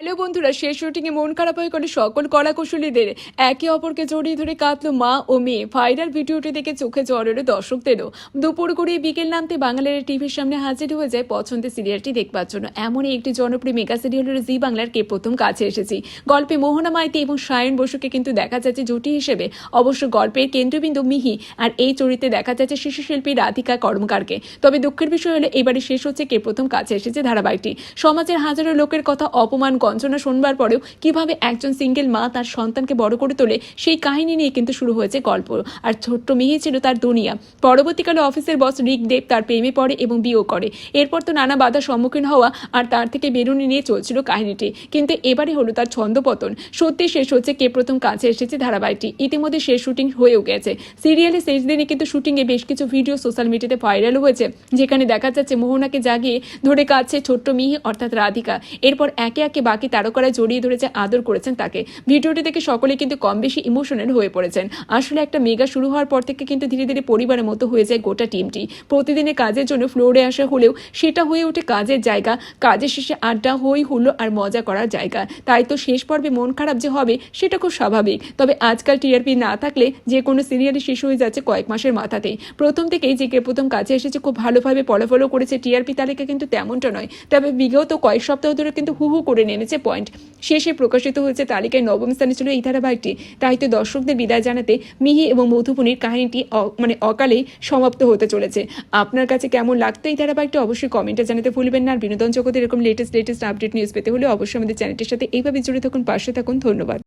Hello বন্ধুরা, শেষ শুটিংয়ে মন খারাপ হয়ে করে সকল কলাকুশলীদের একে অপরকে জড়িয়ে ধরে কাঁদলো মা ও মেয়ে। ভাইরাল ভিডিওটি দেখে চোখে এলো দর্শকদেরও। দুপুর গড়িয়ে বিকেল নামতে বাংলার টিভির সামনে হাজির হয়ে যায় পছন্দের সিরিয়ালটি দেখবার জন্য। এমনই একটি জনপ্রিয় মেগা সিরিয়াল হলো জি বাংলার কে প্রথম কাছে এসেছি। গল্পে মোহনা মাইতি এবং সায়ন বসুকে কিন্তু দেখা যাচ্ছে জুটি হিসেবে। অবশ্য গল্পের কেন্দ্রবিন্দু মিহি আর এই চরিত্রে দেখা যাচ্ছে শিশু শিল্পী রাধিকা কর্মকারকে। তবে দুঃখের বিষয় হলো এবারে শেষ হচ্ছে কে প্রথম কাছে এসেছে ধারাবাহিকটি। সমাজের হাজারো লোকের কথা অপমান গঞ্জনা শুনবার পরেও কীভাবে একজন সিঙ্গেল মা তার সন্তানকে বড় করে তোলে, সেই কাহিনী নিয়ে কিন্তু শুরু হয়েছে গল্প। আর ছোট্ট মেয়ে ছিল তার দুনিয়া। পরবর্তীকালে অফিসের বস রিক দেব তার প্রেমে পড়ে এবং বিয়েও করে। এরপর তো নানা বাধার সম্মুখীন হওয়া আর তার থেকে বেরুনি নিয়ে চলছিল কাহিনীটি। কিন্তু এবারে হলো তার ছন্দপতন। সত্যি শেষ হচ্ছে কে প্রথম কাছে এসেছে ধারাবাহিকটি। ইতিমধ্যে শেষ শুটিং হয়েও গেছে। সিরিয়ালে শেষ দিনে কিন্তু শুটিংয়ে বেশ কিছু ভিডিও সোশ্যাল মিডিয়াতে ভাইরাল হয়েছে, যেখানে দেখা যাচ্ছে মোহনাকে জাগিয়ে ধরে কাছে ছোট্ট মিহি অর্থাৎ রাধিকা। এরপর একে একে বাকি তারকারা জড়িয়ে ধরেছে, আদর করেছেন তাকে। ভিডিওটি দেখে সকলে কিন্তু কম বেশি ইমোশনাল হয়ে পড়েছেন। আসলে একটা মেগা শুরু হওয়ার পর থেকে কিন্তু ধীরে ধীরে পরিবারের মতো হয়ে যায় গোটা টিমটি। প্রতিদিনের কাজের জন্য ফ্লোরে আসা হলেও সেটা হয়ে ওঠে কাজের জায়গা, কাজের শেষে আড্ডা হই হুল্লো আর মজা করার জায়গা। তাই তো শেষ পর্বে মন খারাপ যে হবে, সেটা খুব স্বাভাবিক। তবে আজকাল টিআরপি না থাকলে যে কোনো সিরিয়ালে শেষ হয়ে যাচ্ছে কয়েক মাসের মাথাতেই প্রথম থেকেই যে প্রথম কাছে এসেছে, খুব ভালোভাবে ফলাফলও করেছে টিআরপি তালিকা কিন্তু তেমনটা নয়। তবে বিগত কয়েক সপ্তাহ ধরে কিন্তু হু হু করে নেমেছে পয়েন্ট। শেষে প্রকাশিত হয়েছে তালিকায় নবম স্থানে ছিল এই ধারাবাহিকটি। তাই তো দর্শকদের বিদায় জানাতে মিহি এবং মধুপনির কাহিনীটি মানে অকালেই সমাপ্ত হতে চলেছে। আপনার কাছে কেমন লাগতো এই ধারাবাহিকটা অবশ্যই কমেন্টে জানাতে ভুলবেন না। আর বিনোদন জগতের এরকম লেটেস্ট লেটেস্ট আপডেট নিউজ পেতে হলে অবশ্যই আমাদের চ্যানেলটির সাথে এইভাবে জুড়ে থাকুন, পাশে থাকুন। ধন্যবাদ।